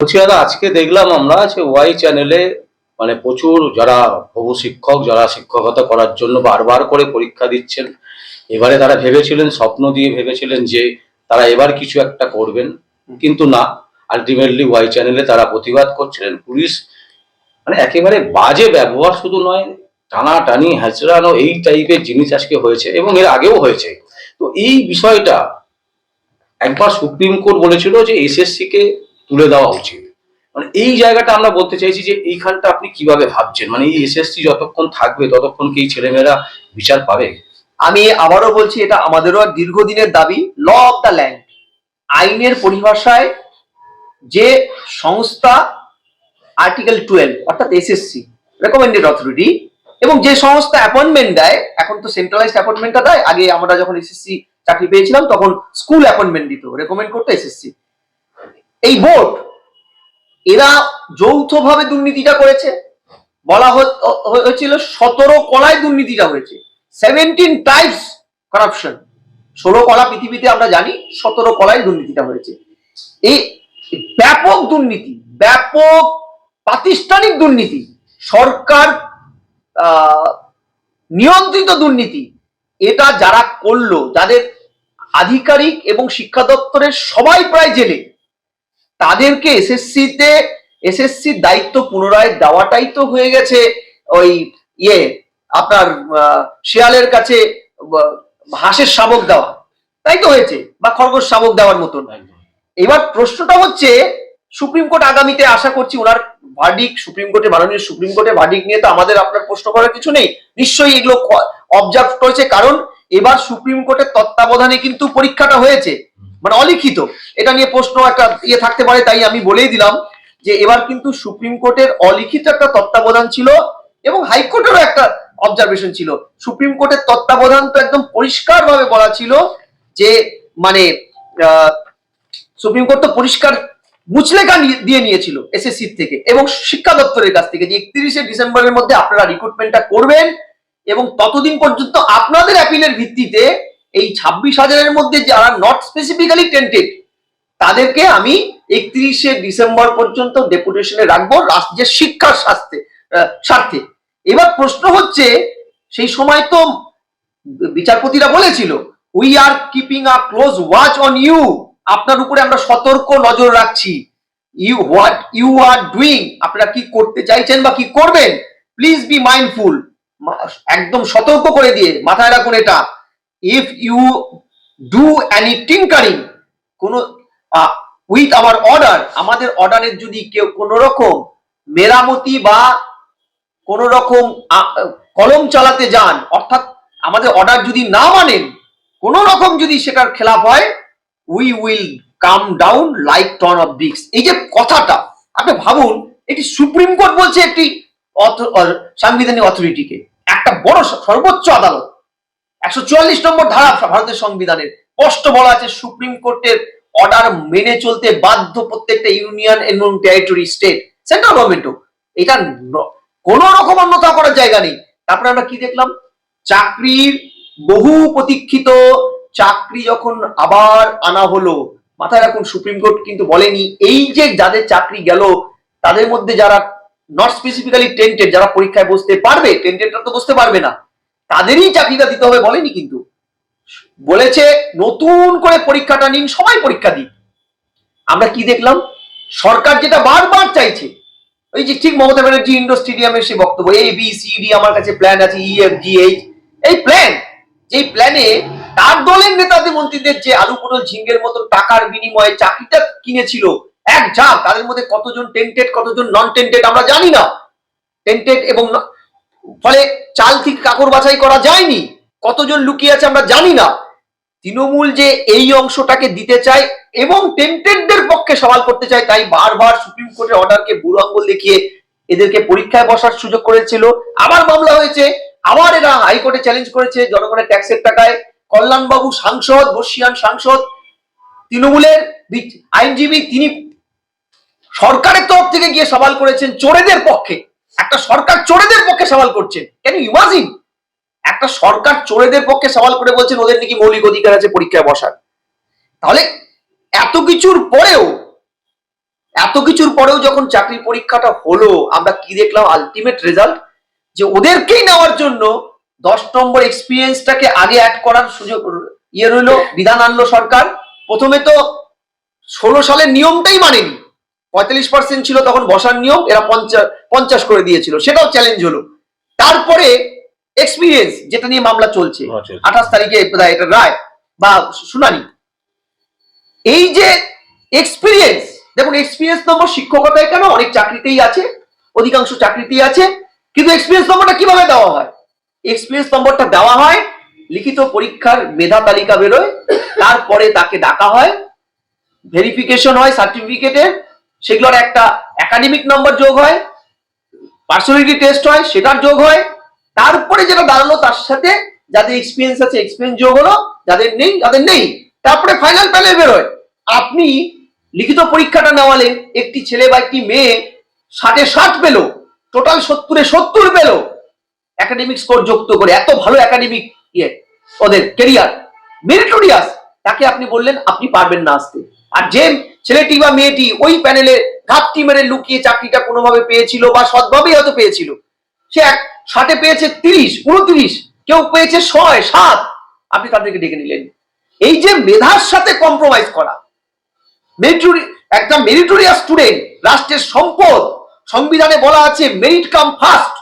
বলছি দাদা আজকে দেখলাম আমরা যে ওয়াই চ্যানেলে মানে প্রচুর যারা হবু শিক্ষক যারা শিক্ষকতা করার জন্য বারবার করে পরীক্ষা দিচ্ছেন এবারে তারা ভেবেছিলেন স্বপ্ন দিয়ে ভেবেছিলেন যে তারা এবার কিছু একটা করবেন। কিন্তু না আলটিমেটলি ওয়াই চ্যানেলে তারা প্রতিবাদ করছিলেন। পুলিশ মানে একেবারে বাজে ব্যবহার শুধু নয় টানাটানি হ্যাচড়ানো এই টাইপের জিনিস আজকে হয়েছে এবং এর আগেও হয়েছে। তো এই বিষয়টা একবার সুপ্রিম কোর্ট বলেছিল যে এসএসসি কে তুলে দেওয়া উচিত। মানে এই জায়গাটা আমরা বলতে চাইছি যে এইখানটা আপনি কীভাবে ভাবছেন? মানে এই এসএসসি যতক্ষণ থাকবে, ততক্ষণ কি ছেলেমেয়েরা বিচার পাবে? আমি আবারও বলছি, এটা আমাদেরও দীর্ঘদিনের দাবি ল অফ দ্য ল্যান্ড আইনের পরিভাষায় যে সংস্থা আর্টিকেল টুয়েলভ অর্থাৎ এসএসসি রেকমেন্ডেড অথরিটি এবং যে সংস্থা অ্যাপয়েন্টমেন্ট দেয়, এখন তো সেন্ট্রালাইজড অ্যাপয়েন্টমেন্টটা দেয়, আগে আমরা যখন এসএসসি চাকরি পেয়েছিলাম, তখন স্কুল অ্যাপয়েন্টমেন্ট দিত রেকমেন্ড করতো এসএসসি এই বোর্ড, এরা যৌথভাবে দুর্নীতিটা করেছে। বলা হয়েছিল সতেরো কলায় দুর্নীতিটা হয়েছে। সেভেন্টিন টাইপস করাপশন ষোলো কলা পৃথিবীতে আমরা জানি সতেরো কলায় দুর্নীতিটা হয়েছে। এই ব্যাপক দুর্নীতি, ব্যাপক প্রাতিষ্ঠানিক দুর্নীতি, সরকার নিয়ন্ত্রিত দুর্নীতি, এটা যারা করল, যাদের আধিকারিক এবং শিক্ষা দপ্তরের সবাই প্রায় জেলে তাদেরকে এসএসসিতে এসএসসির দায়িত্ব পুনরায় দেওয়াটাই তো হয়ে গেছে ওই ইয়ে আপনার শিয়ালের কাছে হাঁসের শাবক দেওয়া। তাই তো হয়েছে বা খরগোশ শাবক দেওয়ার মতন। এবার প্রশ্নটা হচ্ছে সুপ্রিম কোর্ট আগামীতে আশা করছি ওনার ভার্ডিক সুপ্রিম কোর্টে মাননীয় সুপ্রিম কোর্টে ভার্ডিক নিয়ে তো আমাদের আপনার প্রশ্ন করার কিছু নেই। নিশ্চয়ই এগুলো অবজার্ভ করেছে কারণ এবার সুপ্রিম কোর্টের তত্ত্বাবধানে কিন্তু পরীক্ষাটা হয়েছে। মানে অলিখিত। এটা নিয়ে প্রশ্ন একটা ইয়ে থাকতে পারে, তাই আমি বলেই দিলাম যে এবার কিন্তু সুপ্রিম কোর্টের অলিখিত একটা তত্ত্বাবধান ছিল এবং হাইকোর্টেরও একটা অবজারভেশন ছিল। সুপ্রিম কোর্টের তত্ত্বাবধান তো একদম পরিষ্কারভাবে বলা ছিল যে মানে সুপ্রিম কোর্ট তো পরিষ্কার মুচলেখা দিয়ে নিয়েছিল এসএসসি থেকে এবং শিক্ষা দপ্তরের কাছ থেকে যে একত্রিশে ডিসেম্বরের মধ্যে আপনারা রিক্রুটমেন্টটা করবেন এবং ততদিন পর্যন্ত আপনাদের অ্যাপিলের ভিত্তিতে এই ছাব্বিশ হাজারের মধ্যে যারা নট স্পেসিফিক্যালি টেন্টেড তাদেরকে আমি একত্রিশে ডিসেম্বর পর্যন্ত ডেপুটেশনে রাখব রাজ্যের শিক্ষার আহ, স্বার্থে। এবার প্রশ্ন হচ্ছে সেই সময় তো বিচারপতিরা বলেছিল we are keeping a close watch on you আপনার উপরে আমরা সতর্ক নজর রাখছি। You what you are doing আপনারা কি করতে চাইছেন বা কি করবেন? প্লিজ বি মাইন্ডফুল একদম সতর্ক করে দিয়ে মাথায় রাখুন এটা। If you do any tinkering কোন উইথ আওয়ার অর্ডার আমাদের অর্ডারের যদি কেউ কোন রকম মেরামতি বা কোন রকম কলম চালাতে যান, অর্থাৎ আমাদের অর্ডার যদি না মানেন, কোন রকম যদি সেটার খেলাপ হয় we will come down like ton of bricks এই যে কথাটা, আপনি ভাবুন, এটি সুপ্রিম কোর্ট বলছে একটি সাংবিধানিক অথরিটিকে একটা বড় সর্বোচ্চ আদালত। একশো চুয়াল্লিশ নম্বর ধারা ভারতের সংবিধানের স্পষ্ট বলা আছে, সুপ্রিম কোর্টের অর্ডার মেনে চলতে বাধ্য প্রত্যেকটা ইউনিয়ন এবং টেরিটরি স্টেট সেন্ট্রাল গভর্নমেন্টও এটা কোনো রকম অন্যথা করার জায়গা নেই। তারপরে আমরা কি দেখলাম? চাকরির বহু প্রতীক্ষিত চাকরি যখন আবার আনা হলো, মাথায় রাখুন সুপ্রিম কোর্ট কিন্তু বলেনি, এই যে যাদের চাকরি গেল, তাদের মধ্যে যারা নট স্পেসিফিক্যালি টেন্টেড যারা পরীক্ষায় বসতে পারবে টেন্টেডরা তো বসতে পারবে না। তাদেরই চাকরিটা দিতে হবে বলেনি কিন্তু। বলেছে, নতুন করে পরীক্ষাটা নিন, সবাই পরীক্ষা দিন আমরা কি দেখলাম? সরকার যেটা বারবার চাইছে, ওই যে ঠিক মমতা ব্যানার্জি ইন্ডোর স্টেডিয়ামের সে বক্তব্য এ বি সি ডি আমার কাছে প্ল্যান আছে ই এফ জি এইচ এই প্ল্যান যেই প্ল্যানে তার দলের নেতাদের মন্ত্রীদের যে আলু পটল ঝিঙ্গের মতো টাকার বিনিময়ে চাকরিটা কিনেছিল, এক ঝাঁক, তাদের মধ্যে কতজন টেন্টেড কতজন নন টেন্টেড আমরা জানি না। টেন্টেড এবং ফলে চাল থেকে কাকর বাছাই করা যায়নি? কতজন লুকিয়ে আছে আমরা জানি না। তৃণমূল যে এই অংশটাকে দিতে চায় এবং টেন্টেডদের পক্ষে সওয়াল করতে চায়, তাই বারবার সুপ্রিম কোর্টের অর্ডারকে বুড়ো আঙ্গুল দেখিয়ে এদেরকে পরীক্ষায় বসার সুযোগ করেছিল। আবার মামলা হয়েছে, আবার এরা হাইকোর্টে চ্যালেঞ্জ করেছে জনগণের ট্যাক্সের টাকায়। কল্যাণবাবু সাংসদ, বর্ষিয়ান সাংসদ, তৃণমূলের আইনজীবী, তিনি সরকারের তরফ থেকে গিয়ে সওয়াল করেছেন, চোরেদের পক্ষে। একটা সরকার চোরেদের পক্ষে সওয়াল করছেন কেন ইমাজিন একটা সরকার চোরেদের পক্ষে সওয়াল করে বলছেন, ওদের নাকি মৌলিক অধিকার আছে, পরীক্ষায় বসার। তাহলে এত কিছুর পরেও, এত কিছুর পরেও যখন চাকরি পরীক্ষাটা হলো, আমরা কি দেখলাম? আলটিমেট রেজাল্ট যে ওদেরকেই নেওয়ার জন্য দশ নম্বর এক্সপিরিয়েন্সটাকে আগে অ্যাড করার সুযোগ ইয়ে রইল, বিধান আনলো সরকার। প্রথমে তো ষোলো সালের নিয়মটাই মানেনি। পঁয়তাল্লিশ পার্সেন্ট ছিল তখন বসার নিয়ম এরা পঞ্চাশ পঞ্চাশ করে দিয়েছিল। সেটাও চ্যালেঞ্জ হলো। তারপরে এক্সপিরিয়েন্স যেটা নিয়ে মামলা চলছে। মামলা আঠাশ তারিখে এটা রায় বা শুনানি। এই যে এক্সপিরিয়েন্স দেখুন এক্সপিরিয়েন্স নম্বর শিক্ষকতায় কেন? অনেক চাকরিতেই আছে অধিকাংশ চাকরিতেই আছে কিন্তু এক্সপিরিয়েন্স নম্বরটা কীভাবে দেওয়া হয়? এক্সপিরিয়েন্স নম্বরটা দেওয়া হয় লিখিত পরীক্ষার মেধা তালিকা বেরোয় তারপরে তাকে ডাকা হয় ভেরিফিকেশন হয় সার্টিফিকেটের সেগুলোর একটা একাডেমিক নম্বর যোগ হয় পার্সোনালিটি টেস্ট হয়, সেটার যোগ হয়। তারপরে যেটা দাঁড়াল, তার সাথে যাদের এক্সপিরিয়েন্স আছে এক্সপিরিয়েন্স যোগ হলো, যাদের নেই যাদের নেই। তারপরে ফাইনাল প্যানেল বেরোয় আপনি লিখিত পরীক্ষাটা নেওয়ালেন একটি ছেলে বা একটি মেয়ে ষাটে ষাট পেল টোটাল সত্তরে সত্তর পেল। একাডেমিক স্কোর যুক্ত করে, এত ভালো একাডেমিক ইয়ে ওদের কেরিয়ার মেরিটোরিয়াস তাকে আপনি বললেন, আপনি পারবেন না আসতে আর যে ছেলেটি বা মেয়েটি ওই প্যানেলে ঘাপটি মেরে লুকিয়ে চাকরিটা কোনোভাবে পেয়েছিল বা সৎভাবেই হয়তো পেয়েছিল। সে এক ষাটে পেয়েছে তিরিশ, উনত্রিশ, কেউ পেয়েছে ছয়, সাত। আপনি তাদেরকে ডেকে নিলেন। এই যে মেধার সাথে কম্প্রোমাইজ করা, মেরিটরি একটা মেরিটোরিয়াস স্টুডেন্ট, রাষ্ট্রের সম্পদ, সংবিধানে বলা আছে মেরিট কাম ফার্স্ট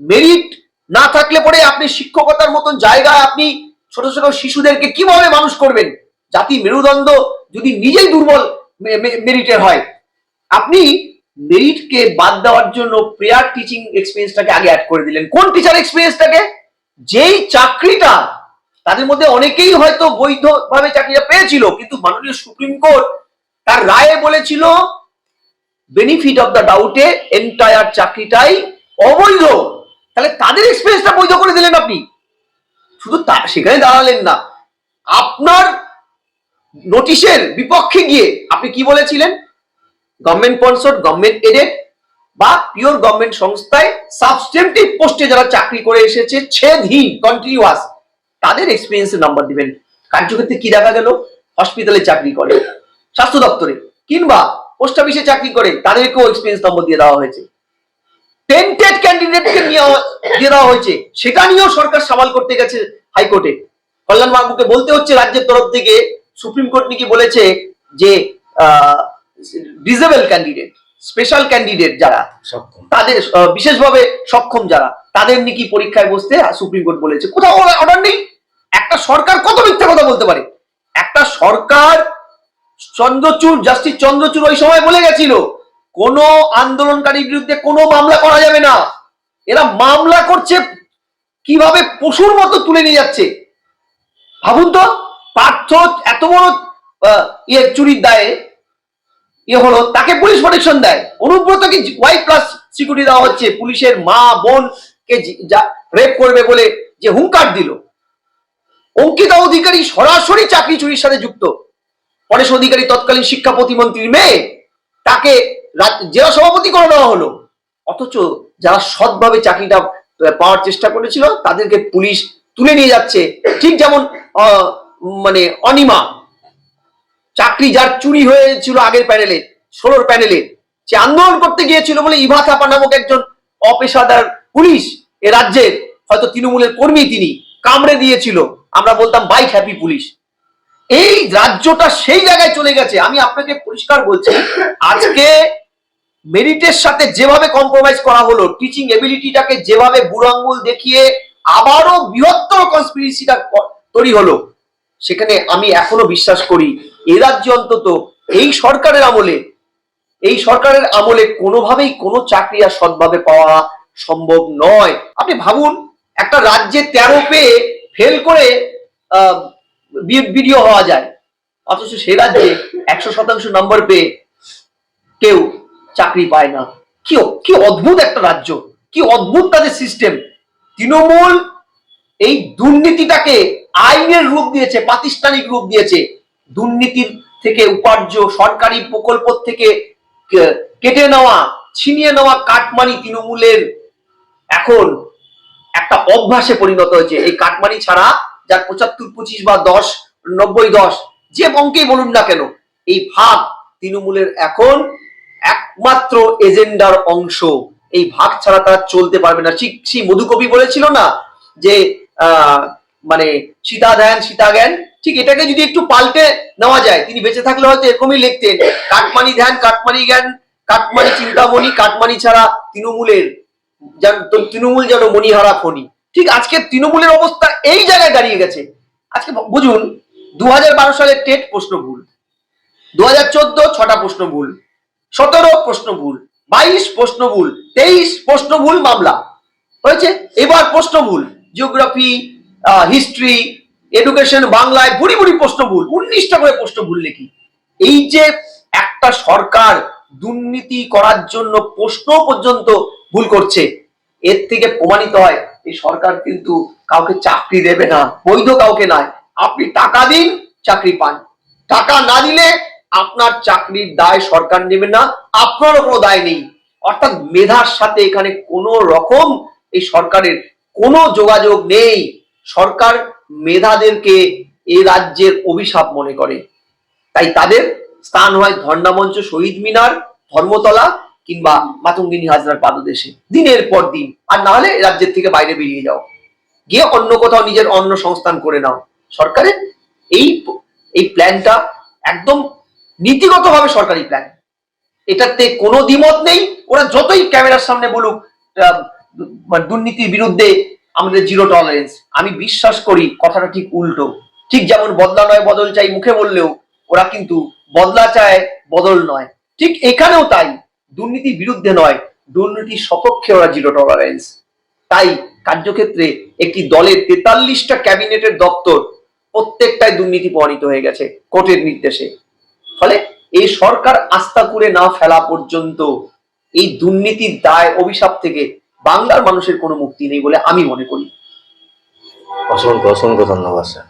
মেরিট না থাকলে পরে আপনি শিক্ষকতার মতন জায়গায় আপনি ছোট ছোট শিশুদেরকে কীভাবে মানুষ করবেন? জাতি মেরুদণ্ড যদি নিজেই দুর্বল মেরিটের হয়। আপনি মেরিটকে বাদ দেওয়ার জন্য প্রেয়ার টিচিং এক্সপিরিয়েন্সটাকে আগে অ্যাড করে দিলেন। কোন টিচার এক্সপিরিয়েন্সটাকে? যেই চাকরিটা, তাদের মধ্যে অনেকেই হয়তো বৈধভাবে চাকরিটা পেয়েছিল, কিন্তু মাননীয় সুপ্রিম কোর্ট তার রায়ে বলেছিল বেনিফিট অফ দ্য ডাউটে এন্টায়ার চাকরিটাই অবৈধ। তাহলে তাদের এক্সপিরিয়েন্সটা বৈধ করে দিলেন আপনি। শুধু তা, সেখানে দাঁড়ালেন না। আপনার নোটিশের বিপক্ষে গিয়ে আপনি কি বলেছিলেন? গভর্নমেন্ট স্পন্সর গভর্নমেন্ট এডেড বা পিওর গভর্নমেন্ট সংস্থায় সাবস্টেন্টিভ পোস্টে যারা চাকরি করে এসেছে ছেদহীন কন্টিনিউয়াস তাদের এক্সপিরিয়েন্সের নাম্বার দিবেন। কার্যক্ষেত্রে কি দেখা গেল? হসপিটালে চাকরি করে, স্বাস্থ্য দপ্তরে, কিংবা পোস্ট অফিসে চাকরি করে, তাদেরকেও এক্সপিরিয়েন্স নম্বর দিয়ে দেওয়া হয়েছে। টেন্টেড ক্যান্ডিডেটকে দিয়ে দেওয়া হয়েছে। সেটা নিয়েও সরকার সামাল করতে গেছে হাইকোর্টে। কল্যাণ বাবুকে বলতে হচ্ছে রাজ্যের তরফ থেকে সুপ্রিম কোর্ট নাকি বলেছে যে ডিজেবল ক্যান্ডিডেট স্পেশাল ক্যান্ডিডেট যারা সক্ষম। তাদের বিশেষভাবে সক্ষম যারা তাদের নাকি পরীক্ষায় বসতে সুপ্রিম কোর্ট বলেছে। কোথাও অর্ডার নেই? একটা সরকার কত মিথ্যা কথা বলতে পারে? একটা সরকার চন্দ্রচূড় জাস্টিস চন্দ্রচূড় ওই সময় বলে গেছিল কোন আন্দোলনকারীর বিরুদ্ধে কোনো মামলা করা যাবে না। এরা মামলা করছে কীভাবে পশুর মতো তুলে নিয়ে যাচ্ছে? ভাবুন তো। পার্থ এত বড় ইয়ে চুরির দায়ে ইয়ে হলো, তাকে পুলিশ প্রোটেকশন দেয়। অনুব্রতকে ওয়াই প্লাস সিকিউরিটি দেওয়া হচ্ছে। পুলিশের মা, বোন কে রেপ করবে বলে যে হুঙ্কার দিল। অঙ্কিতা অধিকারী সরাসরি চাকরি চুরির সাথে যুক্ত। পরেশ অধিকারী তৎকালীন শিক্ষা প্রতিমন্ত্রীর মেয়ে। তাকে জেলা সভাপতি করে দেওয়া হলো। অথচ যারা সৎভাবে চাকরিটা পাওয়ার চেষ্টা করেছিল, তাদেরকে পুলিশ তুলে নিয়ে যাচ্ছে। ঠিক যেমন মানে অনিমা। চাকরি যার চুরি হয়েছিল আগের প্যানেলে, ষোলোর প্যানেলে, সে আন্দোলন করতে গিয়েছিল বলে ইভা থাপা নামক একজন অপেশাদার পুলিশ এ রাজ্যের, হয়তো তৃণমূলের কর্মী তিনি, কামড়ে দিয়েছিল। আমরা বলতাম বাইক হ্যাপি পুলিশ। এই রাজ্যটা সেই জায়গায় চলে গেছে। আমি আপনাকে পরিষ্কার বলছি, আজকে মেরিটের সাথে যেভাবে কম্প্রোমাইজ করা হলো টিচিং এবিলিটিটাকে যেভাবে বুড়ো আঙ্গুল দেখিয়ে আবারও বৃহত্তর কনস্পিরেসিটা তৈরি হলো সেখানে আমি এখনও বিশ্বাস করি, এ রাজ্যে অন্তত এই সরকারের আমলে, এই সরকারের আমলে কোনোভাবেই কোনো চাকরি আর সৎভাবে পাওয়া সম্ভব নয়। আপনি ভাবুন, একটা রাজ্যে তেরো পেয়ে ফেল করে বিডিও হওয়া যায়। অথচ সে রাজ্যে একশো শতাংশ নম্বর পেয়ে কেউ চাকরি পায় না। কি কি অদ্ভুত একটা রাজ্য, কি অদ্ভুত তাদের সিস্টেম তৃণমূল এই দুর্নীতিটাকে আইনের রূপ দিয়েছে প্রাতিষ্ঠানিক রূপ দিয়েছে। দুর্নীতির থেকে উপার্য সরকারি প্রকল্প থেকে কেটে নেওয়া ছিনিয়ে নেওয়া কাটমানি তৃণমূলের এখন একটা অভ্যাসে পরিণত হয়েছে। এই কাটমানি ছাড়া যার পঁচাত্তর পঁচিশ বা দশ নব্বই দশ যে অঙ্কেই বলুন না কেন এই ভাগ তৃণমূলের এখন একমাত্র এজেন্ডার অংশ। এই ভাগ ছাড়া তারা চলতে পারবে না। সেই মধুকবি বলেছিল না যে আহ, মানে সীতা ধ্যান, সীতা জ্ঞান, ঠিক এটাকে যদি একটু পাল্টে নেওয়া যায়, তিনি বেঁচে থাকলে হয়তো এরকমই লিখতেন, কাটমানি ধ্যান, কাটমানি জ্ঞান, কাটমানি চিন্তামণি, কাটমানি ছাড়া তৃণমূলের যেন- তৃণমূল যেন মণিহারা খনি ঠিক আজকে তৃণমূলের অবস্থা এই জায়গায় দাঁড়িয়ে গেছে। আজকে বুঝুন দু হাজার বারো সালের টেট প্রশ্ন ভুল দু হাজার চোদ্দ ছটা প্রশ্ন ভুল, সতেরো প্রশ্ন ভুল, বাইশ প্রশ্ন ভুল, তেইশ প্রশ্ন ভুল মামলা। হয়েছে? এবার প্রশ্ন ভুল, জিওগ্রাফি হিস্ট্রি এডুকেশন বাংলায় বুড়ি বুড়ি প্রশ্ন ভুল উনিশটা করে প্রশ্ন ভুল লিখি। এই যে একটা সরকার দুর্নীতি করার জন্য প্রশ্ন পর্যন্ত ভুল করছে, এর থেকে প্রমাণিত হয়, এই সরকার কিন্তু কাউকে চাকরি দেবে না, বৈধ কাউকে নয়। আপনি টাকা দিন, চাকরি পান। টাকা না দিলে আপনার চাকরির দায় সরকার নেবে না, আপনারও কোনো দায় নেই। অর্থাৎ মেধার সাথে এখানে কোনো রকম এই সরকারের কোনো যোগাযোগ নেই। সরকার মেধাদেরকে এ রাজ্যের অভিশাপ মনে করে। তাই তাদের স্থান হয় ধর্ণামঞ্চ শহীদ মিনার, ধর্মতলা কিংবা মাতঙ্গিনী হাজরার পাদদেশে। দিনের পর দিন। আর না হলে রাজ্যের থেকে বাইরে বেরিয়ে যাও। গিয়ে অন্য কোথাও নিজের অন্য সংস্থান করে নাও। সরকারের এই এই প্ল্যানটা একদম নীতিগতভাবে সরকারি প্ল্যান এটাতে কোনো দ্বিমত নেই। ওরা যতই ক্যামেরার সামনে বলুক মানে দুর্নীতির বিরুদ্ধে আমাদের জিরো টলারেন্স আমি বিশ্বাস করি কথাটা ঠিক উল্টো। ঠিক যেমন বদলা নয়, বদল চাই মুখে বললেও ওরা কিন্তু বদলা চায়, বদল নয়। ঠিক এখানেও তাই। দুর্নীতির বিরুদ্ধে নয়, দুর্নীতির সপক্ষে ওরা জিরো টলারেন্স তাই কার্যক্ষেত্রে একটি দলের তেতাল্লিশটা ক্যাবিনেটের দপ্তর প্রত্যেকটাই দুর্নীতি প্রমাণিত হয়ে গেছে কোর্টের নির্দেশে। ফলে এই সরকার আস্থা করে না ফেলা পর্যন্ত এই দুর্নীতির দায় অভিশাপ থেকে বাংলার মানুষের কোনো মুক্তি নেই বলে আমি মনে করি। অসংখ্য অসংখ্য ধন্যবাদ স্যার।